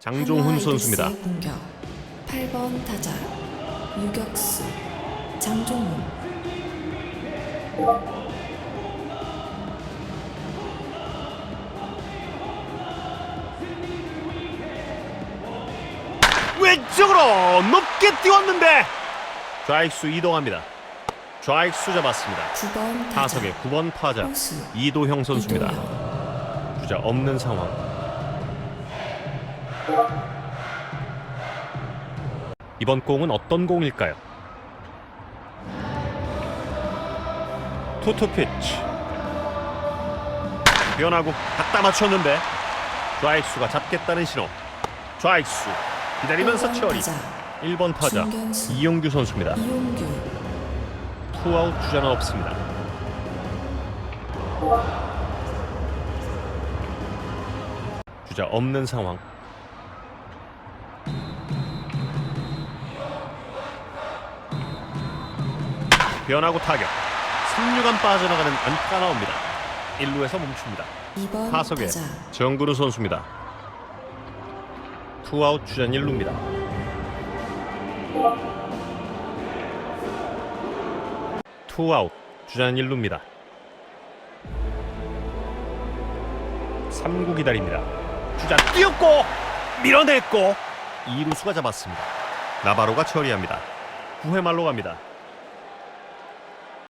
장종훈 선수입니다. 공격 8번 타자 유격수 장종훈 왼쪽으로 높게 띄웠는데 좌익수 이동합니다. 좌익수 잡았습니다. 9번 타자 타석의 9번 타자 호수 이도형 선수입니다. 주자 없는 상황. 이번 공은 어떤 공일까요? 투투 피치. 변하고 갖다 맞췄는데 좌익수가 잡겠다는 신호. 좌익수 기다리면서 1번 처리. 타자 1번 타자 중견수. 이용규 선수입니다. 이용규 투아웃 주자는 없습니다. 주자 없는 상황. 변하고 타격. 3루간 빠져나가는 안타가 나옵니다. 1루에서 멈춥니다. 2번 타석에 정근우 선수입니다. 투아웃 주전 1루입니다. 투아웃 주전 1루입니다. 3구 기다립니다. 주자 뛰었고 밀어냈고 2루수가 잡았습니다. 나바로가 처리합니다. 9회 말로 갑니다.